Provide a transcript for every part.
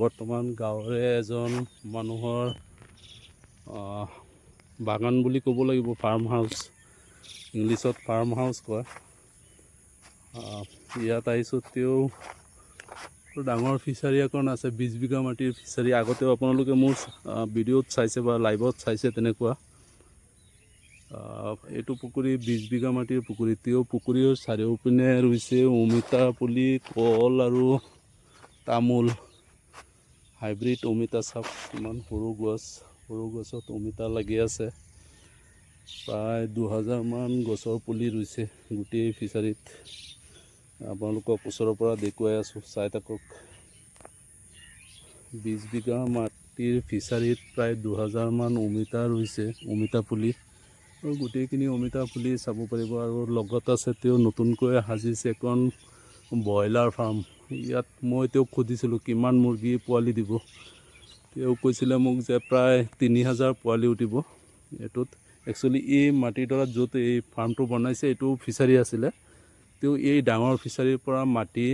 বৰ্তমান গাঁৱৰে এজন মানুহৰ বাগান বুলি ক'ব লাগিব ফাৰ্ম হাউচ ইংলিছত ফাৰ্ম হাউচ কয়। ইয়াত আহিছোঁ তেওঁ ডাঙৰ ফিচাৰী এখন আছে, বিছ বিঘা মাটিৰ ফিচাৰী আগতেও আপোনালোকে মোৰ ভিডিঅ'ত চাইছে বা লাইভত চাইছে তেনেকুৱা। এইটো পুখুৰী বিছ বিঘা মাটিৰ পুখুৰী। তেওঁ পুখুৰীৰ চাৰিওপিনে ৰুইছে, অমিতা পুলি, কল আৰু তামোল। হাইব্ৰিড অমিতা চাওক ইমান সৰু গছ, সৰু গছত অমিতা লাগি আছে। প্ৰায় দুহাজাৰমান গছৰ পুলি ৰুইছে গোটেই ফিচাৰীত আপোনালোকক ওচৰৰ পৰা দেখুৱাই আছোঁ, চাই থাকক। বিছ বিঘা মাটিৰ ফিচাৰীত প্ৰায় দুহাজাৰমান অমিতা ৰুইছে, অমিতা পুলি। আৰু গোটেইখিনি অমিতা পুলি চাব পাৰিব আৰু লগত আছে তেওঁ নতুনকৈ সাজিছে এখন ব্ৰইলাৰ ফাৰ্ম। ইয়াত মই তেওঁক সুধিছিলোঁ, কিমান মুৰ্গী পোৱালি দিব? তেওঁ কৈছিলে মোক যে প্ৰায় তিনি হাজাৰ পোৱালি উঠিব এইটোত একচুৱেলি এই মাটিডৰাত য'ত এই ফাৰ্মটো বনাইছে এইটো ফিচাৰী আছিলে। তেওঁ এই ডাঙৰ ফিচাৰীৰ পৰা মাটি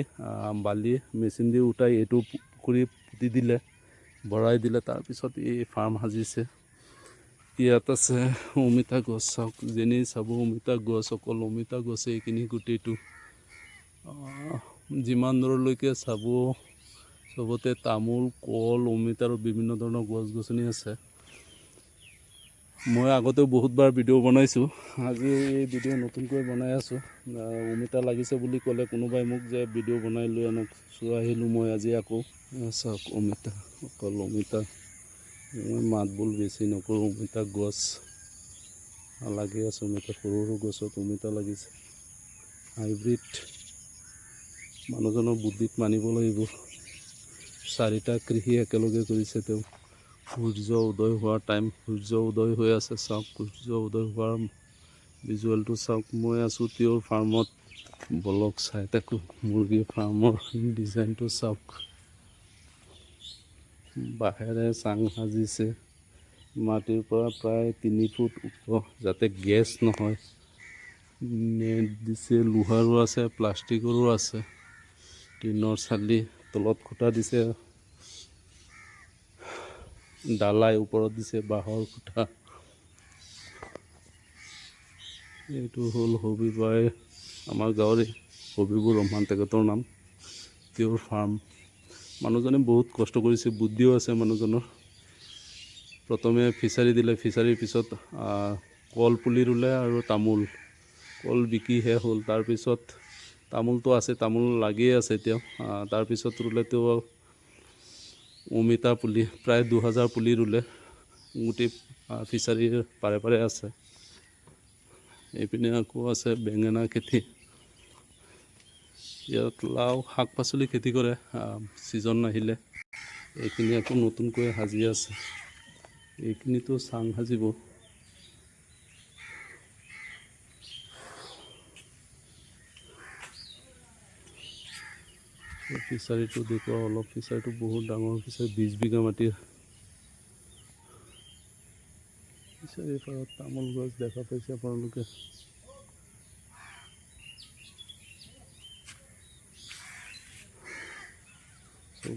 বালি, মেচিন দি উঠাই এইটো পুখুৰী পুতি দিলে, ভৰাই দিলে তাৰপিছত এই ফাৰ্ম সাজিছে। ইয়াত আছে অমিতা গছ, চাওক, যেনেই চাব অমিতা গছ, অকল অমিতা গছে এইখিনি গোটেইটো। যিমান দূৰলৈকে চাব চবতে তামোল কল অমিতা আৰু বিভিন্ন ধৰণৰ গছ গছনি আছে। মই আগতেও বহুতবাৰ ভিডিঅ' বনাইছোঁ। আজি এই ভিডিঅ' নতুনকৈ বনাই আছোঁ। অমিতা লাগিছে বুলি ক'লে কোনোবাই মোক যে ভিডিঅ' বনাই লৈ আনক চোৱা আহিলোঁ মই আজি আকৌ। চাওক অমিতা অকল অমিতা। মই মাত বোল বেছি নকৰোঁ অমিতা গছ। লাগি আছে অমিতা সৰু সৰু গছত অমিতা লাগিছে। হাইব্ৰিড মানুহজনৰ বুদ্ধিত মানিব লাগিব। চাৰিটা কৃষি একেলগে কৰিছে তেওঁ। সূৰ্য উদয় হোৱাৰ টাইম সূৰ্য উদয় হৈ আছে চাওক। সূৰ্য উদয় হোৱাৰ ভিজুৱেলটো চাওক। মই আছোঁ তেওঁৰ ফাৰ্মত বলক চাই থাকোঁ। মুৰ্গী ফাৰ্মৰ ডিজাইনটো চাওক। বাঁহেৰে চাং সাজিছে। মাটিৰ পৰা প্ৰায় তিনি ফুট ওখ যাতে গেছ নহয়। নেট দিছে লোহাৰো আছে প্লাষ্টিকৰো আছে। টিনৰ চালি তলত খুটা দিছে, ডালাই ওপৰত দিছে, বাঁহৰ খুটা। এইটো হ'ল হবিবাই আমাৰ গাঁৱৰে হবিবুৰ ৰহমান তেখেতৰ নাম। তেওঁৰ ফাৰ্ম মানুহজনে বহুত কষ্ট কৰিছে, বুদ্ধিও আছে মানুহজনৰ। প্ৰথমে ফিচাৰী দিলে ফিচাৰীৰ পিছত কল পুলি ৰুলে আৰু তামোল। কল বিকি শেষ হ'ল, তাৰপিছত তামোলটো আছে, তামোল লাগিয়ে আছে এতিয়াও। তাৰপিছত ৰুলে তেওঁ অমিতা পুলি, প্ৰায় দুহাজাৰ পুলি ৰুলে। গোটেই ফিচাৰীৰ পাৰে পাৰে আছে। এইপিনে আকৌ আছে বেঙেনা খেতি। ইয়াত লাও, শাক পাচলি খেতি কৰে ছিজন আহিলে। এইখিনি আকৌ নতুনকৈ সাজি আছে। এইখিনিতো চাং সাজিব। ফিচাৰীটো দেখুৱা অলপ ফিচাৰীটো বহুত ডাঙৰ ফিচাৰী বিছ বিঘা মাটিৰ। ফিচাৰীৰ পাৰত তামোল গছ দেখা পাইছে আপোনালোকে।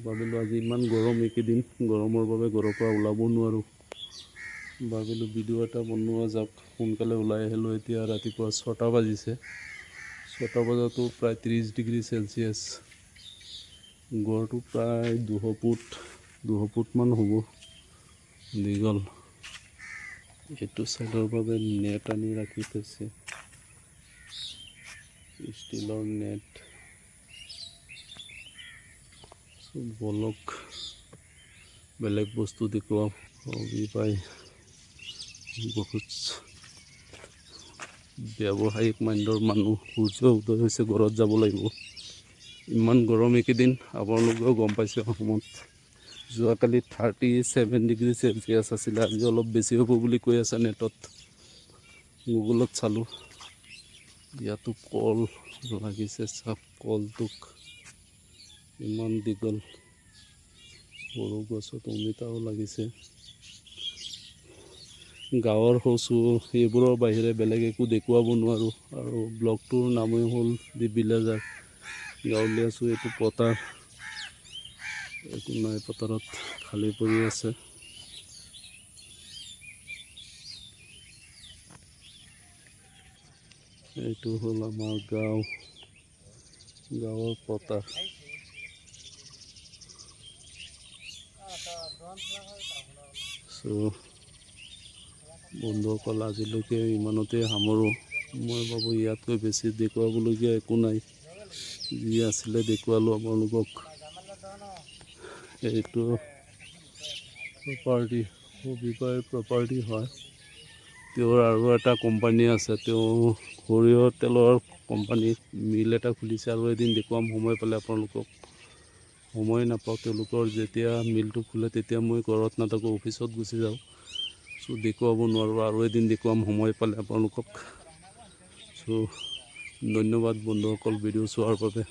ভাবিলোঁ আজি ইমান গৰম এইকেইদিন, গৰমৰ বাবে ঘৰৰ পৰা ওলাব নোৱাৰোঁ। ভাবিলোঁ ভিডিঅ' এটা বনোৱা যাওক, সোনকালে ওলাই আহিলোঁ এতিয়া ৰাতিপুৱা ছটা বাজিছে। ছটা বজাতো প্ৰায় ত্ৰিছ ডিগ্ৰী চেলচিয়াছ গড়টো প্ৰায় দুশ ফুট, দুশ ফুটমান হ'ব। দীঘল এইটো ছাইডৰ বাবে নেট আনি ৰাখি থৈছে। ষ্টীলৰ নেট। বলক। বেলেগ বস্তু হবি পাই। বহুত ব্যৱসায়িক মাইণ্ডৰ মানুহ সূৰ্য উদয় হৈছে, ঘৰত যাব লাগিব। ইমান গৰম এইকেইদিন আপোনালোকেও গম পাইছে অসমত। যোৱাকালি থাৰ্টি ছেভেন ডিগ্ৰী চেলচিয়াছ আছিলে আজি অলপ বেছি হ'ব বুলি কৈ আছে নেটত। গুগলত চালোঁ। ইয়াতো কল লাগিছে চাওক কলটোক ইমান দীঘল। সৰু গছত অমিতাও লাগিছে। গাঁৱৰ শৌচো এইবোৰৰ বাহিৰে বেলেগ একো দেখুৱাব নোৱাৰোঁ। আৰু ব্লগটোৰ নামেই হ'ল দি ভিলেজাৰ গাঁৱলীয়া আছোঁ এইটো পথাৰ একো নাই, পথাৰত খালী পৰি আছে। এইটো হ'ল আমাৰ গাঁও, গাঁৱৰ পথাৰ বন্ধুসকল, আজিলৈকে ইমানতে সামৰোঁ। মই ভাবোঁ ইয়াতকৈ বেছি দেখুৱাবলগীয়া একো নাই। যি আছিলে দেখুৱালোঁ আপোনালোকক। এইটো প্ৰপাৰ্টি সবিবাই প্ৰপাৰ্টি হয়। তেওঁৰ আৰু এটা কোম্পানী আছে তেওঁ সৰিয়হ তেলৰ কোম্পানী মিল এটা খুলিছে আৰু এদিন দেখুৱাম সময় পালে আপোনালোকক। সময় নাপাওঁ তেওঁলোকৰ যেতিয়া মিলটো খোলে তেতিয়া মই ঘৰত নাথাকোঁ অফিচত গুচি যাওঁ। চ' দেখুৱাব নোৱাৰোঁ আৰু এদিন দেখুৱাম সময় পালে আপোনালোকক। চ' ধন্যবাদ বন্ধুসকল ভিডিঅ' চোৱাৰ বাবে।